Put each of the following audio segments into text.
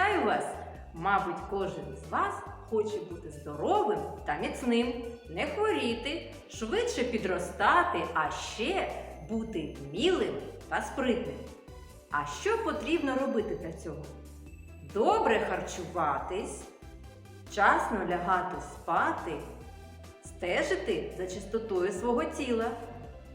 Вітаю вас! Мабуть, кожен з вас хоче бути здоровим та міцним, не хворіти, швидше підростати, а ще бути вмілим та спритним. А що потрібно робити для цього? Добре харчуватись, вчасно лягати спати, стежити за чистотою свого тіла.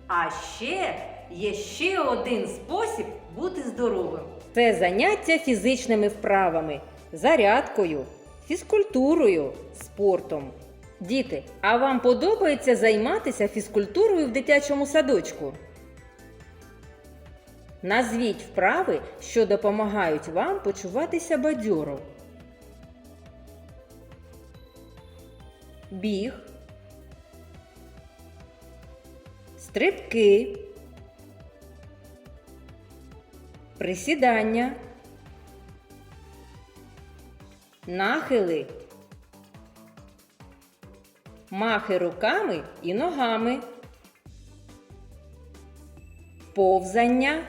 А ще є ще один спосіб бути здоровим. Це заняття фізичними вправами, зарядкою, фізкультурою, спортом. Діти, а вам подобається займатися фізкультурою в дитячому садочку? Назвіть вправи, що допомагають вам почуватися бадьоро. Біг, стрибки, присідання, нахили, махи руками і ногами, повзання,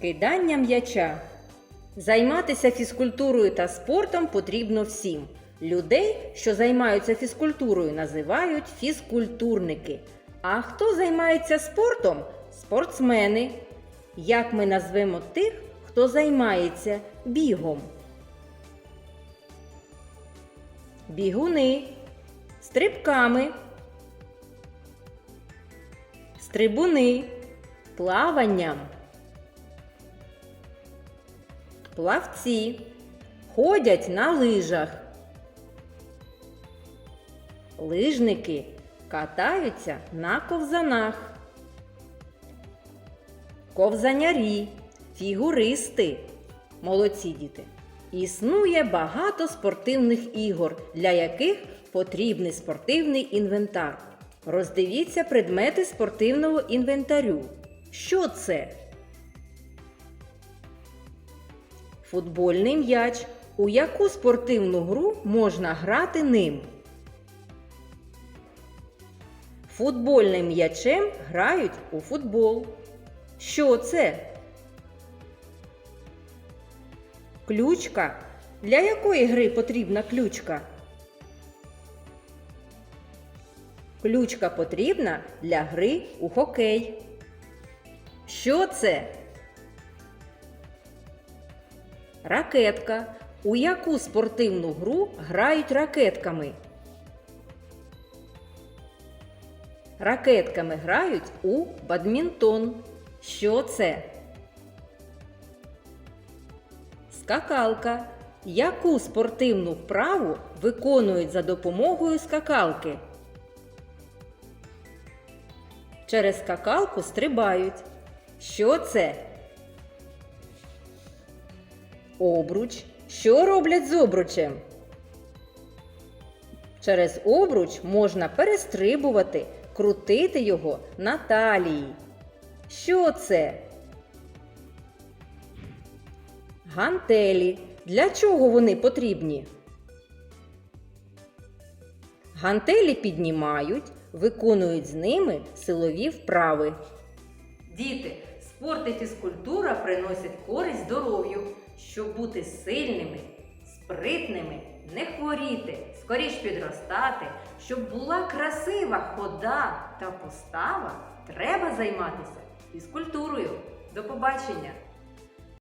кидання м'яча. Займатися фізкультурою та спортом потрібно всім. Людей, що займаються фізкультурою, називають фізкультурники. А хто займається спортом спортсмени. Як ми назвемо тих, хто займається бігом? Бігуни, стрибками, стрибуни, плаванням, плавці, ходять на лижах. Лижники катаються на ковзанах. Ковзанярі, фігуристи. Молодці діти. Існує багато спортивних ігор, для яких потрібний спортивний інвентар. Роздивіться предмети спортивного інвентарю. Що це? Футбольний м'яч. У яку спортивну гру можна грати ним? Футбольним м'ячем грають у футбол. Що це? Ключка. Для якої гри потрібна ключка? Ключка потрібна для гри у хокей. Що це? Ракетка. У яку спортивну гру грають ракетками? Ракетками грають у бадмінтон. Що це? Скакалка. Яку спортивну вправу виконують за допомогою скакалки? Через скакалку стрибають. Що це? Обруч. Що роблять з обручем? Через обруч можна перестрибувати, крутити його на талії. Що це? Гантелі. Для чого вони потрібні? Гантелі піднімають, виконують з ними силові вправи. Діти, спорт і фізкультура приносять користь здоров'ю, щоб бути сильними, спритними, не хворіти, скоріш підростати, щоб була красива хода та постава, треба займатися фізкультурою. До побачення!